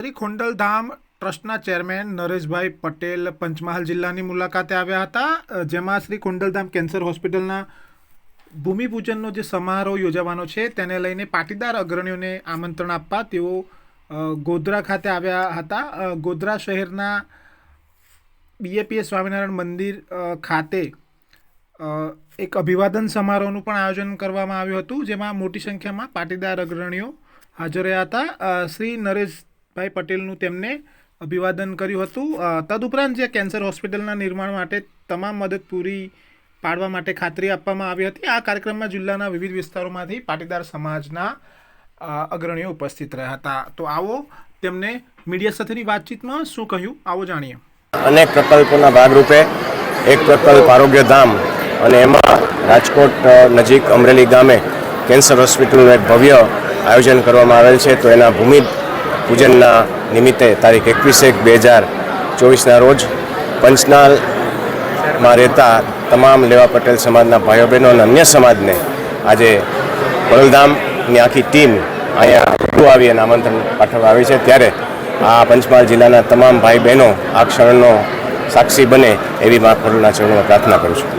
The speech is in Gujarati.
શ્રી ખોંડલધામ ટ્રસ્ટના ચેરમેન નરેશભાઈ પટેલ પંચમહાલ જિલ્લાની મુલાકાતે આવ્યા હતા. જેમાં શ્રી ખોંડલધામ કેન્સર હોસ્પિટલના ભૂમિપૂજનનો જે સમારોહ યોજાવાનો છે, તેને લઈને પાટીદાર અગ્રણીઓને આમંત્રણ આપવા તેઓ ગોધરા ખાતે આવ્યા હતા. ગોધરા શહેરના બીએપીએ સ્વામિનારાયણ મંદિર ખાતે એક અભિવાદન સમારોહનું પણ આયોજન કરવામાં આવ્યું હતું, જેમાં મોટી સંખ્યામાં પાટીદાર અગ્રણીઓ હાજર રહ્યા હતા. શ્રી શ્રી નરેશભાઈ પટેલનું તેમને અભિવાદન કર્યું હતું. તદુપરાંત જે કેન્સર હોસ્પિટલના નિર્માણ માટે તમામ મદદ પૂરી પાડવા માટે ખાતરી આપવામાં આવી હતી, આ કાર્યક્રમમાં જિલ્લાના વિવિધ વિસ્તારોમાંથી પાટીદાર સમાજના અગ્રણીઓ ઉપસ્થિત રહ્યા હતા. તો આવો તેમને મીડિયા સાથેની વાતચીતમાં શું કહ્યું, આવો જાણીએ. અનેક પ્રકલ્પોના ભાગરૂપે એક પ્રકલ્પ આરોગ્ય ધામ અને એમાં રાજકોટ નજીક અમરેલી ગામે કેન્સર હોસ્પિટલનું એક ભવ્ય આયોજન કરવામાં આવેલ છે. તો એના ભૂમિ પૂજનના નિમિત્તે તારીખ એકવીસ એક બે હજાર ચોવીસના રોજ પંચનાલમાં રહેતા તમામ લેવા પટેલ સમાજના ભાઈઓ બહેનો અને અન્ય સમાજને આજે વડોલધામની આખી ટીમ અહીંયા આવી અને આમંત્રણ પાઠવવા આવી છે. ત્યારે આ પંચમહાલ જિલ્લાના તમામ ભાઈ બહેનો આ ક્ષણનો સાક્ષી બને એવી મા ખોડલના ચરણોમાં પ્રાર્થના કરું છું.